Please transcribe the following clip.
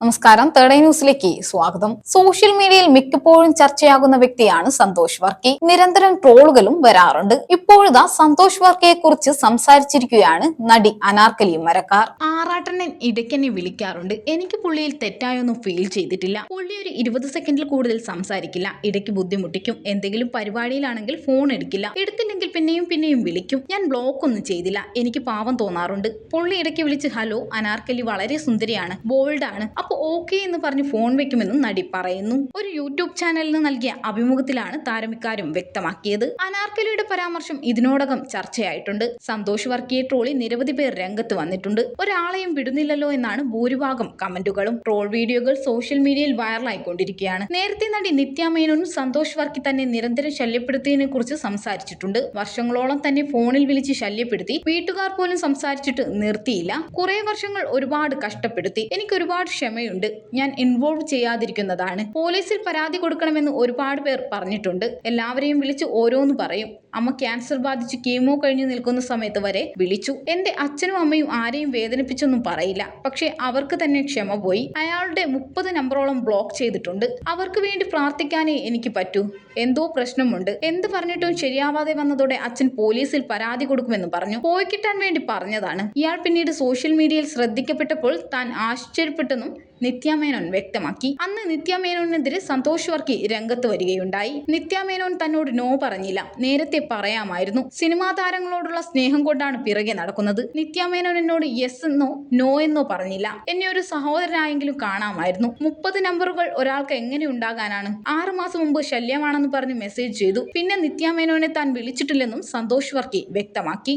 നമസ്കാരം third eye ന്യൂസിലേക്ക് സ്വാഗതം. സോഷ്യൽ മീഡിയയിൽ മിക്കപ്പോഴും ചർച്ചയാകുന്ന വ്യക്തിയാണ് സന്തോഷ് വർക്കി. നിരന്തരം ട്രോളുകളും വരാറുണ്ട്. ഇപ്പോഴുതാ സന്തോഷ് വർക്കിയെ കുറിച്ച് സംസാരിച്ചിരിക്കുകയാണ് നടി അനാർക്കലി മരക്കാർ. ആറാട്ടണ്ണൻ ഇടയ്ക്കെന്നെ വിളിക്കാറുണ്ട്. എനിക്ക് പുള്ളിയിൽ തെറ്റായൊന്നും ഫീൽ ചെയ്തിട്ടില്ല. പുള്ളി ഒരു ഇരുപത് സെക്കൻഡിൽ കൂടുതൽ സംസാരിക്കില്ല. ഇടയ്ക്ക് ബുദ്ധിമുട്ടിക്കും. എന്തെങ്കിലും പരിപാടിയിലാണെങ്കിൽ ഫോൺ എടുക്കില്ല. എടുത്തില്ലെങ്കിൽ പിന്നെയും പിന്നെയും വിളിക്കും. ഞാൻ ബ്ലോക്ക് ഒന്നും ചെയ്തില്ല. എനിക്ക് പാവം തോന്നാറുണ്ട്. പുള്ളി ഇടയ്ക്ക് വിളിച്ച് ഹലോ അനാർക്കലി വളരെ സുന്ദരിയാണ്. ബോൾഡാണ് അപ്പോൾ ഓക്കെ എന്ന് പറഞ്ഞ് ഫോൺ വെക്കുമെന്നും നടി പറയുന്നു. ഒരു യൂട്യൂബ് ചാനലിന് നൽകിയ അഭിമുഖത്തിലാണ് താരമിക്കാരും വ്യക്തമാക്കിയത്. അനാർക്കലിയുടെ പരാമർശം ഇതിനോടകം ചർച്ചയായിട്ടുണ്ട്. സന്തോഷ് വർക്കിയെ ട്രോളി നിരവധി പേർ രംഗത്ത് വന്നിട്ടുണ്ട്. ഒരാളെയും വിടുന്നില്ലല്ലോ എന്നാണ് ഭൂരിഭാഗം കമന്റുകളും. ട്രോൾ വീഡിയോകൾ സോഷ്യൽ മീഡിയയിൽ വൈറലായിക്കൊണ്ടിരിക്കുകയാണ്. നേരത്തെ നടി നിത്യ മേനോനും സന്തോഷ് വർക്കി തന്നെ നിരന്തരം ശല്യപ്പെടുത്തിയതിനെ കുറിച്ച് സംസാരിച്ചിട്ടുണ്ട്. വർഷങ്ങളോളം തന്നെ ഫോണിൽ വിളിച്ച് ശല്യപ്പെടുത്തി. വീട്ടുകാർ പോലും സംസാരിച്ചിട്ട് നിർത്തിയില്ല. കുറെ വർഷങ്ങൾ ഒരുപാട് കഷ്ടപ്പെടുത്തി. എനിക്ക് ഒരുപാട് ക്ഷമയുണ്ട് ഞാൻ ഇൻവോൾവ് ചെയ്യാതിരിക്കുന്നതാണ്. പോലീസിൽ പരാതി കൊടുക്കണമെന്ന് ഒരുപാട് പേർ പറഞ്ഞിട്ടുണ്ട്. എല്ലാവരെയും വിളിച്ച് ഓരോന്ന് പറയും. അമ്മ ക്യാൻസർ ബാധിച്ച് കീമോ കഴിഞ്ഞു നിൽക്കുന്ന സമയത്ത് വരെ വിളിച്ചു. എന്റെ അച്ഛനും അമ്മയും ആരെയും വേദനിപ്പിച്ചൊന്നും പറയില്ല. പക്ഷെ അവർക്ക് തന്നെ ക്ഷമ പോയി. അയാളുടെ മുപ്പത് നമ്പറോളം ബ്ലോക്ക് ചെയ്തിട്ടുണ്ട്. അവർക്ക് വേണ്ടി പ്രാർത്ഥിക്കാനേ എനിക്ക് പറ്റൂ. എന്തോ പ്രശ്നമുണ്ട്. എന്ത് പറഞ്ഞിട്ടും ശരിയാവാതെ വന്നതോടെ അച്ഛൻ പോലീസിൽ പരാതി കൊടുക്കുമെന്ന് പറഞ്ഞു. പോയി കിട്ടാൻ വേണ്ടി പറഞ്ഞതാണ്. ഇയാൾ പിന്നീട് സോഷ്യൽ മീഡിയയിൽ ശ്രദ്ധിക്കപ്പെട്ടപ്പോൾ താൻ ആശ്ചര്യപ്പെട്ടെന്നും നിത്യാമേനോൻ വ്യക്തമാക്കി. അന്ന് നിത്യാമേനോനെതിരെ സന്തോഷ് വർക്കി രംഗത്ത് വരികയുണ്ടായി. നിത്യാമേനോൻ തന്നോട് നോ പറഞ്ഞില്ല. നേരത്തെ പറയാമായിരുന്നു. സിനിമാ താരങ്ങളോടുള്ള സ്നേഹം കൊണ്ടാണ് പിറകെ നടക്കുന്നത്. നിത്യാമേനോൻ എന്നോട് യെസ് എന്നോ നോ എന്നോ പറഞ്ഞില്ല. എന്നെ ഒരു സഹോദരനായെങ്കിലും കാണാമായിരുന്നു. മുപ്പത് നമ്പറുകൾ ഒരാൾക്ക് എങ്ങനെ ഉണ്ടാകാനാണ്? ആറു മാസം മുമ്പ് ശല്യമാണെന്ന് പറഞ്ഞ് മെസ്സേജ് ചെയ്തു. പിന്നെ നിത്യാമേനോനെ താൻ വിളിച്ചിട്ടില്ലെന്നും സന്തോഷ് വർക്കി വ്യക്തമാക്കി.